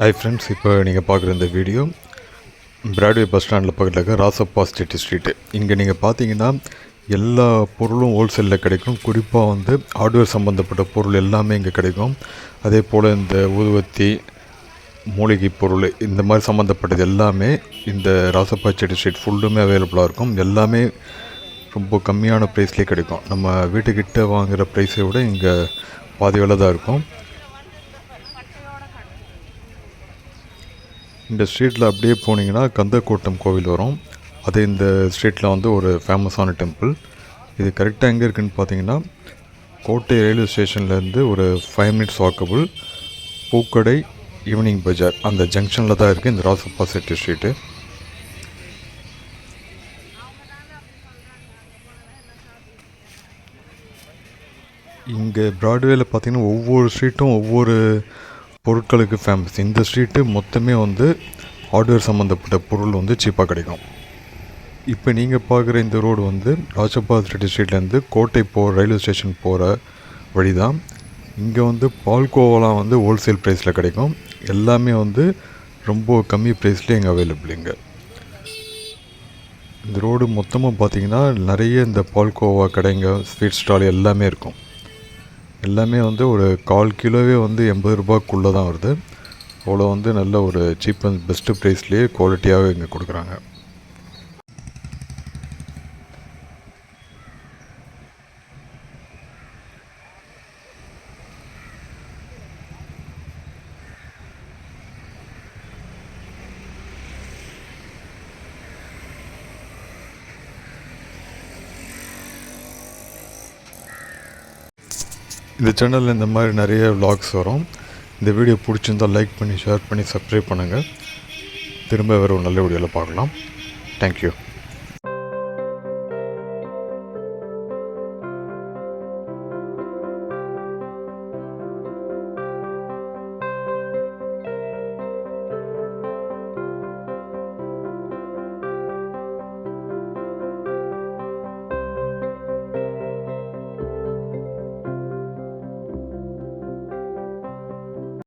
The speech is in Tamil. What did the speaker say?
ஹை ஃப்ரெண்ட்ஸ் இப்போ நீங்கள் பார்க்குற இந்த வீடியோ பிராட்வே பஸ் ஸ்டாண்டில் பக்கத்தில் இருக்க ராசப்பா ஸ்ட்ரீட் ஸ்ட்ரீட்டு இங்கே நீங்கள் பார்த்தீங்கன்னா எல்லா பொருளும் ஹோல்சேலில் கிடைக்கும். குறிப்பாக வந்து ஹார்ட்வேர் சம்மந்தப்பட்ட பொருள் எல்லாமே இங்கே கிடைக்கும். அதே போல் இந்த ஊதுவத்தி மூலிகை பொருள் இந்த மாதிரி சம்மந்தப்பட்டது எல்லாமே இந்த ராசப்பா செடி ஸ்ட்ரீட் ஃபுல்லுமே அவைலபிளாக இருக்கும். எல்லாமே ரொம்ப கம்மியான ப்ரைஸ்லேயே கிடைக்கும். நம்ம வீட்டுக்கிட்ட வாங்குகிற ப்ரைஸை விட இங்கே பாதி விலை தான் இருக்கும். இந்த ஸ்ட்ரீட்டில் அப்படியே போனீங்கன்னா கந்தக்கோட்டம் கோவில் வரும். அது இந்த ஸ்ட்ரீட்டில் வந்து ஒரு ஃபேமஸான டெம்பிள் இது கரெக்டாக எங்கே இருக்குதுன்னு பார்த்தீங்கன்னா கோட்டை ரயில்வே ஸ்டேஷன்லேருந்து ஒரு five minutes walkable Pookadai Evening Bazaar அந்த ஜங்ஷனில் தான் இருக்குது இந்த ராசப்பா செட்டி ஸ்ட்ரீட்டு இங்கே ப்ராட்வேல பார்த்தீங்கன்னா ஒவ்வொரு ஸ்ட்ரீட்டும் ஒவ்வொரு பொருட்களுக்கு ஃபேமஸ் இந்த ஸ்ட்ரீட்டு மொத்தமே வந்து ஹார்ட்வேர் சம்மந்தப்பட்ட பொருள் வந்து சீப்பாக கிடைக்கும். இப்போ நீங்கள் பார்க்குற இந்த ரோடு வந்து ராஜபாத் ரெட்டி ஸ்ட்ரீட்லேருந்து கோட்டை போகிற ரயில்வே ஸ்டேஷன் போகிற வழி தான் இங்கே வந்து பால்கோவாலாம் வந்து ஹோல்சேல் ப்ரைஸில் கிடைக்கும். எல்லாமே வந்து ரொம்ப கம்மி ப்ரைஸ்லேயே இங்கே அவைலபிள் இங்கே. இந்த ரோடு மொத்தமாக பார்த்தீங்கன்னா நிறைய இந்த பால்கோவா கடைங்க ஸ்வீட் ஸ்டால் எல்லாமே இருக்கும். எல்லாமே வந்து ஒரு கால் கிலோவே வந்து எண்பது ரூபாய்க்குள்ளே தான் வருது. அவ்வளோ வந்து நல்ல ஒரு சீப் அண்ட் பெஸ்ட்டு ப்ரைஸ்லேயே குவாலிட்டியாகவே இங்கே கொடுக்குறாங்க. இந்த சேனலில் இந்த மாதிரி நிறைய vlogs வரும். இந்த வீடியோ பிடிச்சிருந்தால் லைக் பண்ணி ஷேர் பண்ணி சப்ஸ்கிரைப் பண்ணுங்கள் திரும்ப வேறு ஒரு நல்ல வீடியோவில் பார்க்கலாம். தேங்க்யூ